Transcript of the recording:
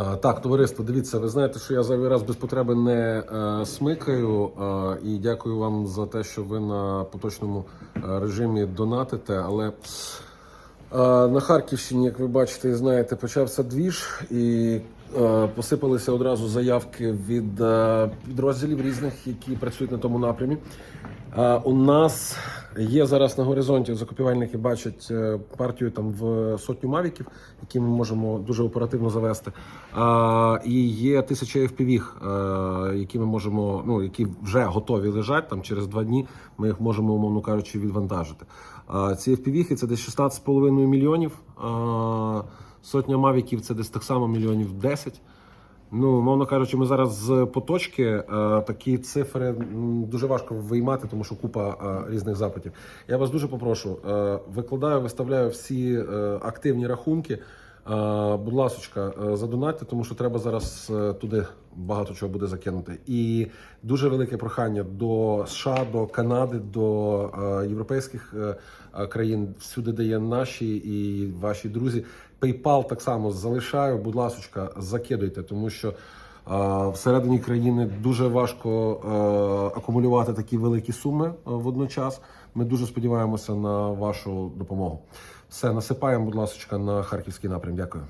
Е, Так, товариство, дивіться, ви знаєте, що я зайвий раз без потреби не е, смикаю. Е, і дякую вам за те, що ви на поточному режимі донатите. Але на Харківщині, як ви бачите і знаєте, почався двіж і посипалися одразу заявки від підрозділів різних, які працюють на тому напрямі. У нас є зараз на горизонті закупівельники бачать е, партію там в сотню мавіків, які ми можемо дуже оперативно завести. А, І є тисяча FPV, е, які ми можемо, ну які вже готові лежать там через два дні. Ми їх можемо, умовно кажучи, відвантажити. А Ці FPV це десь 16,5 мільйонів. а Сотня мавіків це десь так само мільйонів 10. Ну, мовно кажучи, ми зараз з поточки е, такі цифри дуже важко виймати, тому що купа е, різних запитів. Я вас дуже попрошу. Е, викладаю, виставляю всі активні рахунки. Е, будь ласочка, е, задонатьте, тому що треба зараз е, туди багато чого буде закинути. І дуже велике прохання до США, до Канади, до європейських країн, всюди, де є наші і ваші друзі. PayPal так само залишаю. Будь ласочка, закидуйте, тому що всередині країни дуже важко е, акумулювати такі великі суми е, водночас. Ми дуже сподіваємося на вашу допомогу. Все насипаємо, будь ласка, на харківський напрям. Дякую.